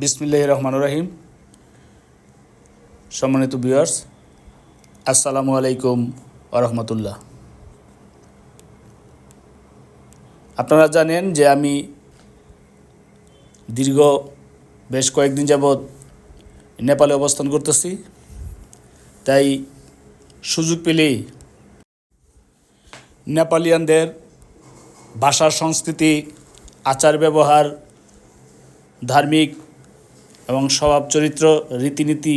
বিসমিল্লাহ রহমান রাহিম। সম্মানিত ভিউয়ার্স, আসসালামু আলাইকুম রহমতুল্লাহ। আপনারা জানেন যে আমি দীর্ঘ বেশ কয়েকদিন যাবৎ নেপালে অবস্থান করতেছি। তাই সুযোগ পেলেই নেপালিয়ানদের ভাষা সংস্কৃতি আচার ব্যবহার ধার্মিক এবং স্বভাব, চরিত্র, রীতিনীতি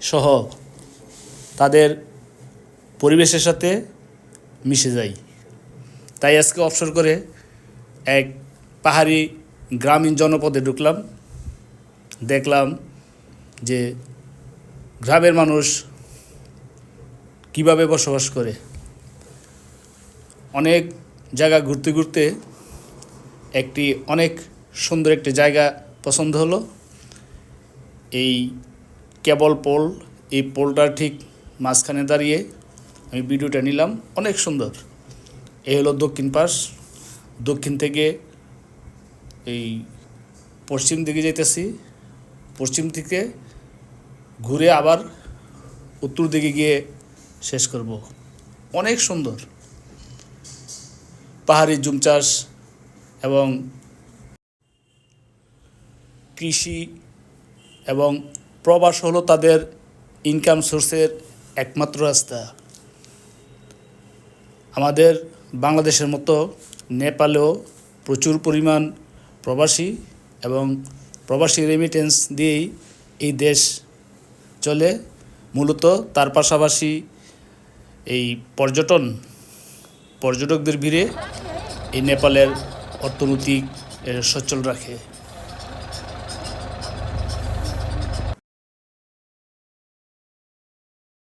সহ তাদের পরিবেশের সাথে মিশে যাই তাই আজকে অবসর করে এক পাহাড়ি গ্রামীণ জনপদে ঢুকলাম। দেখলাম যে গ্রামের মানুষ কীভাবে বসবাস করে। অনেক জায়গা ঘুরতে ঘুরতে একটি অনেক সুন্দর একটি জায়গা পছন্দ হলো। এই কেবল পোল, এই পোলটার ঠিক মাঝখানে দাঁড়িয়ে আমি ভিডিওটা নিলাম। অনেক সুন্দর। এই হলো দক্ষিণ পাশ। দক্ষিণ থেকে এই পশ্চিম দিকে যেতেছি পশ্চিম থেকে ঘুরে আবার উত্তর দিকে গিয়ে শেষ করব। অনেক সুন্দর। পাহাড়ি জুম চাষ এবং কৃষি এবং প্রবাস হলো তাদের ইনকাম সোর্সের একমাত্র রাস্তা। আমাদের বাংলাদেশের মতো নেপালেও প্রচুর পরিমাণ প্রবাসী এবং প্রবাসী রেমিটেন্স দিয়েই এই দেশ চলে। মূলত তার পাশাপাশি এই পর্যটন পর্যটকদের ভিড়ে এই নেপালের অর্থনৈতিক এ, সচ্ছল রাখে।